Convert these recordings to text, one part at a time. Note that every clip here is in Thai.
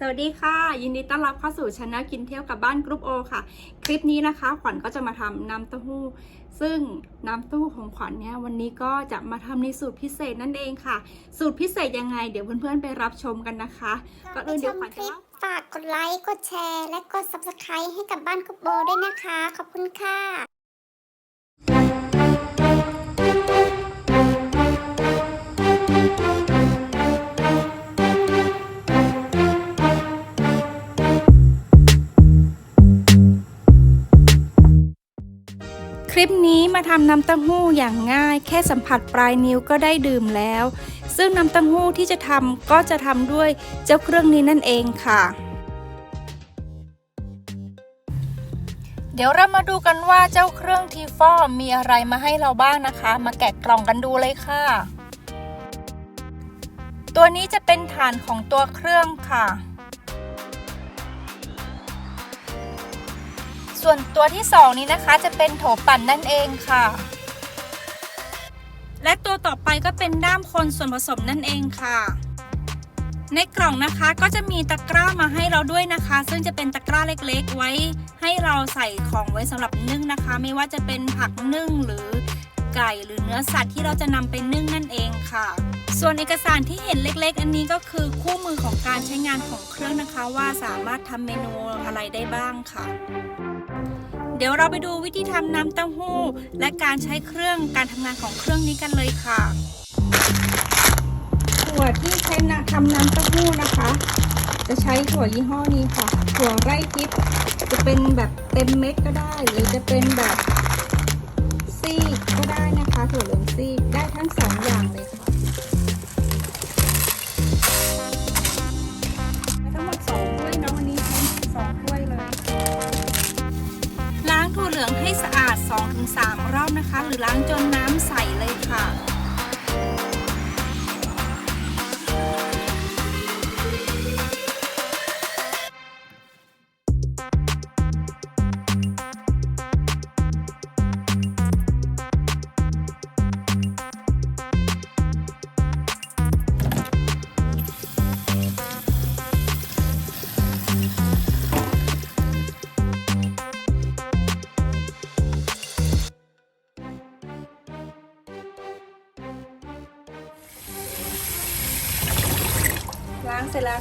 สวัสดีค่ะ ยินดีต้อนรับเข้าสู่ช anel กินเที่ยวกับบ้านกรุ๊ปโอค่ะ คลิปนี้นะคะ ขวัญก็จะมาทำน้ำเต้าหู้ ซึ่งน้ำเต้าหู้ของขวัญเนี่ยวันนี้ก็จะมาทำในสูตรพิเศษนั่นเองค่ะ สูตรพิเศษยังไง เดี๋ยวเพื่อนๆไปรับชมกันนะคะก็อื่นเดี๋ยวขวัญจะเล่าฝากกดไลค์กดแชร์ และกด subscribe ให้กับบ้านกุบโบด้วยนะคะ ขอบคุณค่ะ ลิปนี้มาทำน้ำเต้าหู้อย่างง่าย แค่สัมผัสปลายนิ้วก็ได้ดื่มแล้ว ซึ่งน้ำเต้าหู้ที่จะทำก็จะทำด้วยเจ้าเครื่องนี้นั่นเองค่ะ เดี๋ยวเรามาดูกันว่าเจ้าเครื่องทีฟอมีอะไรมาให้เราบ้างนะคะ มาแกะกล่องกันดูเลยค่ะ ตัวนี้จะเป็นฐานของตัวเครื่องค่ะ ส่วนตัวที่ 2 นี้นะคะจะเป็นโถปั่นนั่นเองค่ะ และตัวต่อไปก็เป็นด้ามคนส่วนผสมนั่นเองค่ะ ในกล่องนะคะก็จะมีตะกร้ามาให้เราด้วยนะคะ ซึ่งจะเป็นตะกร้าเล็กๆ ไว้ให้เราใส่ของไว้สำหรับนึ่งนะคะ ไม่ว่าจะเป็นผักนึ่งหรือไก่หรือเนื้อสัตว์ที่เราจะนำไปนึ่งนั่นเองค่ะ ส่วนเอกสารที่เห็นเล็กๆ อันนี้ก็คือคู่มือของการใช้งานของเครื่องนะคะ ว่าสามารถทำเมนูอะไรได้บ้างค่ะ เดี๋ยวเราไปดูวิธีทำน้ำเต้าหู้ และการใช้เครื่องการทำงานของเครื่องนี้กันเลยค่ะถั่วที่ใช้ทำน้ำเต้าหู้นะคะ จะใช้ถั่วยี่ห้อนี้ค่ะถั่วไร่ทิพย์จะเป็นแบบเต็มเม็ดก็ได้ หรือจะเป็นแบบซีกก็ได้นะคะ ถั่วเหลืองซีกได้ทั้งสองอย่างเลยค่ะ นะคะ หรือล้างจนน้ำใสเลยค่ะ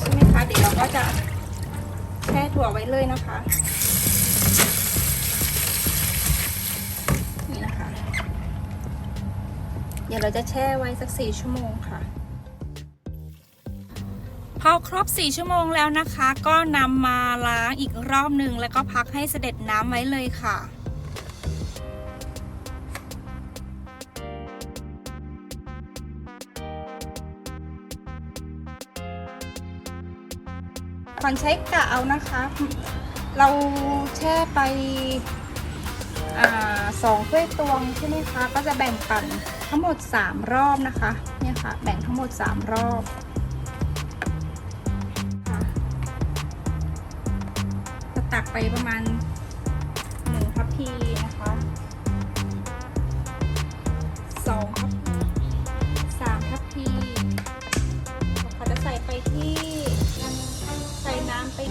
ใช่ไหมคะ เดี๋ยวเราก็จะแช่ถั่วไว้เลยนะคะ นี่นะคะ เดี๋ยวเราจะแช่ไว้สักสี่ชั่วโมงค่ะ พอครบ 4 ชั่วโมงแล้วนะคะ ก็นำมาล้างอีกรอบหนึ่งแล้วก็พักให้เสด็จน้ำไว้เลยค่ะ ขวัญใช้กะเอานะคะ เราแช่ไปอสองถ้วยตวงใช่ไหมคะ ก็จะแบ่งปันทั้งหมด 3 รอบนะคะ เนี่ยค่ะ แบ่งทั้งหมด 3 รอบจะตักไปประมาณหนึ่งทัพพีนะคะสองทัพ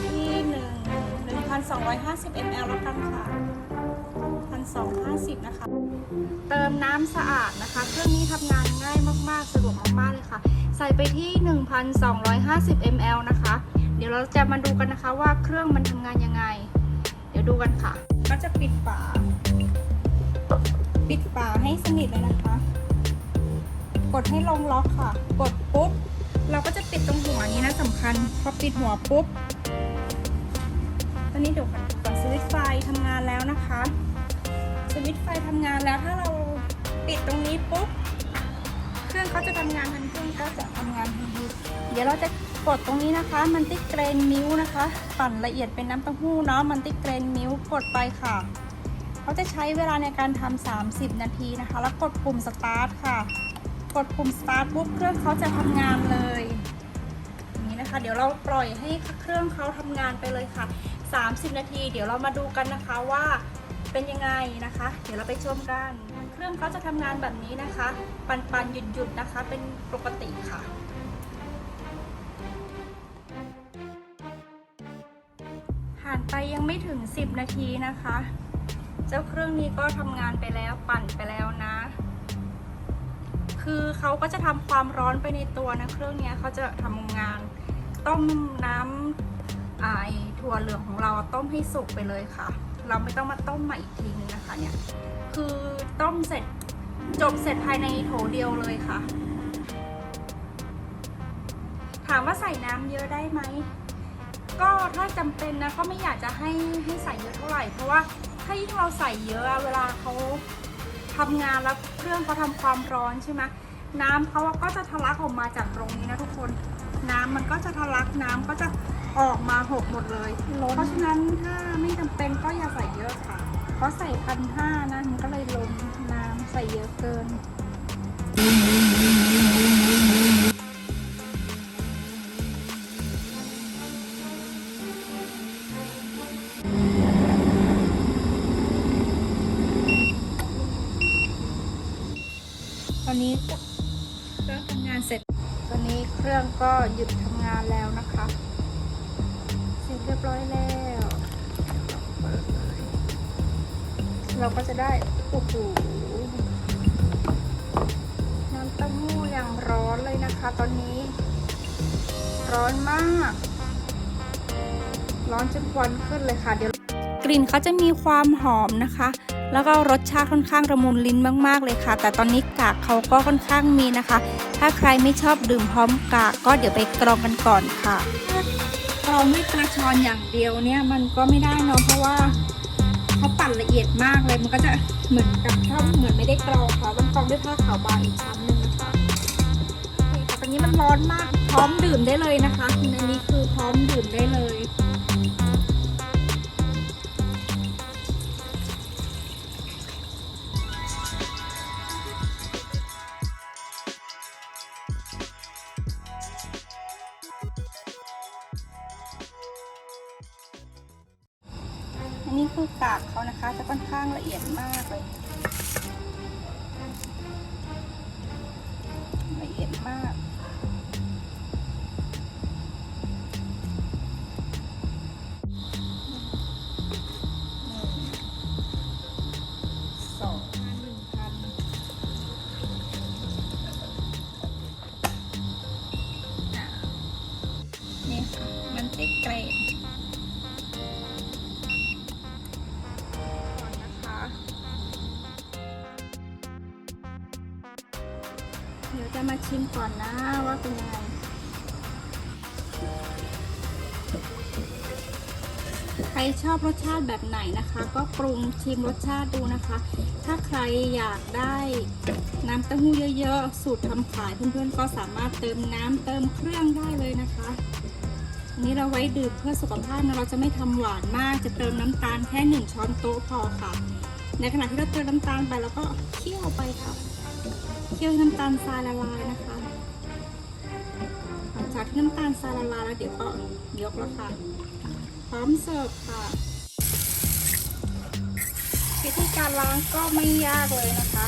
ที่หนึ่งหนึ่งพันสองร้อยห้าสิบมลแล้วกันค่ะพันสองห้าสิบนะคะ เติมน้ำสะอาดนะคะ เครื่องนี้ทำงานง่ายมาก ๆ สะดวกมาก ๆ เลยค่ะ ใส่ไปที่1,250 ml นะคะ เดี๋ยวเราจะมาดูกันนะคะว่าเครื่องมันทำงานยังไง เดี๋ยวดูกันค่ะ ก็จะปิดฝา ปิดฝาให้สนิทเลยนะคะ กดให้ลงล็อกค่ะ กดปุ๊บเราก็จะปิดตรงหัวนี้นะสำคัญ พอปิดหัวปุ๊บ ตอนนี้เดี๋ยวก่อนสวิตช์ไฟทำงานแล้วนะคะ สวิตช์ไฟทำงานแล้วถ้าเราปิดตรงนี้ปุ๊บเครื่องเขาจะทำงานทันเครื่องก็จะทำงานทันทีเดี๋ยวเราจะกดตรงนี้นะคะ มันติดเกรนมิ้วนะคะปั่นละเอียดเป็นน้ำเต้าหู้เนาะมันติดเกรนมิ้วกดไปค่ะเขาจะใช้เวลาในการทำ30 นาทีนะคะ แล้วกดปุ่มสตาร์ทค่ะ กดปุ่มสตาร์ทปุ๊บเครื่องเขาจะทำงานเลยอย่างนี้นะคะ เดี๋ยวเราปล่อยให้เครื่องเขาทำงานไปเลยค่ะ 30 นาที เดี๋ยวเรามาดูกันนะคะว่าเป็นยังไงนะคะ เดี๋ยวเราไปชมกันเครื่องเขาจะทำงานแบบนี้นะคะ ปันปันหยุดหยุดนะคะ เป็นปกติค่ะานไปยังไม่ถึง 10 นาทีนะคะ เจ้าเครื่องนี้ก็ทำงานไปแล้วปั่นไปแล้วนะ คือเขาก็จะทำความร้อนไปในตัวนะ เครื่องนี้เขาจะทำงานต้มน้ำ ไอายถั่วเหลืองของเราต้มให้สุกไปเลยค่ะ เราไม่ต้องมาต้มใหม่อีกทีนึงนะคะเนี่ยคือต้มเสร็จจบเสร็จภายในโถเดียวเลยค่ะ ถามว่าใส่น้ำเยอะได้ไหมก็ถ้าจำเป็นนะก็ไม่อยากจะให้ให้ใส่เยอะเท่าไหร่เพราะว่าถ้ายิ่งเราใส่เยอะเวลาเขาทำงานแล้วเครื่องเขาทำความร้อนใช่ไหมน้ำเขาก็จะทะลักออกมาจากตรงนี้นะทุกคน น้ำมันก็จะทะลักน้ำก็จะ ออกมาหกหมดเลยเพราะฉะนั้นถ้าไม่จำเป็นก็อย่าใส่เยอะค่ะ เพราะใส่พันห้านะมันก็เลยล้นน้ำใส่เยอะเกิน ตอนนี้เครื่องทำงานเสร็จ ตอนนี้เครื่องก็หยุดทำงานแล้วนะคะ เรียบร้อยแล้วเปิดเลยเราก็จะได้โอ้โหน้ำเต้าหู้อย่างร้อนเลยนะคะ ตอนนี้ ร้อนมาก ร้อนจนควันขึ้นเลยค่ะเดี๋ยวกลิ่นเขาจะมีความหอมนะคะ แล้วก็รสชาติค่อนข้างระมุนลิ้นมาก ๆ เลยค่ะ แต่ตอนนี้กากเขาก็ค่อนข้างมีนะคะ ถ้าใครไม่ชอบดื่มพร้อมกากก็เดี๋ยวไปกรองกันก่อนค่ะ เราไม่กระชอนอย่างเดียวเนี่ยมันก็ไม่ได้เนาะเพราะว่าเขาปั่นละเอียดมากเลยมันก็จะเหมือนกับถ้าเหมือนไม่ได้กรองค่ะต้องกรองด้วยผ้าขาวบางอีกชั้นหนึ่งนะคะนี่ค่ะตอนนี้มันร้อนมากพร้อมดื่มได้เลยนะคะอันนี้คือพร้อม นี่คือกากเขานะคะ จะค่อนข้างละเอียดมากเลย ละเอียดมาก เดี๋ยวจะมาชิมก่อนนะว่าเป็นยังไงใครชอบรสชาติแบบไหนนะคะ ก็ปรุงชิมรสชาติดูนะคะ ถ้าใครอยากได้น้ำเต้าหู้เยอะๆ สูตรทำขายเพื่อนๆก็สามารถเติมน้ำเติมเครื่องได้เลยนะคะอันนี้เราไว้ดื่มเพื่อสุขภาพนะเราจะไม่ทำหวานมากจะเติมน้ำตาลแค่หนึ่งช้อนโต๊ะพอค่ะ ในขณะที่เราเติมน้ำตาลไปเราก็เคี่ยวไปค่ะ เคี่ยวน้ำตาลทรายละลายนะคะหลังจากที่น้ำตาลทรายละลายแล้วเดี๋ยวก็ยกแล้วค่ะ พร้อมเสิร์ฟค่ะ วิธีการล้างก็ไม่ยากเลยนะคะ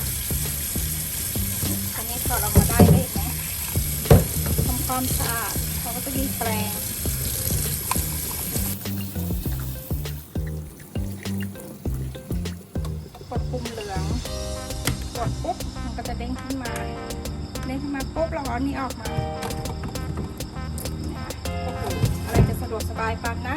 อันนี้ถอดออกมาได้เลยนไหมทำความสะอาดเขาก็จะมีแปรงกดปุ่มเหลือง กดปุ๊บ ก็จะเด้งขึ้นมาเด้งขึ้นมาปุ๊บเราเอานี้ออกมาโอ้โหอะไรจะสะดวกสบายปังนะ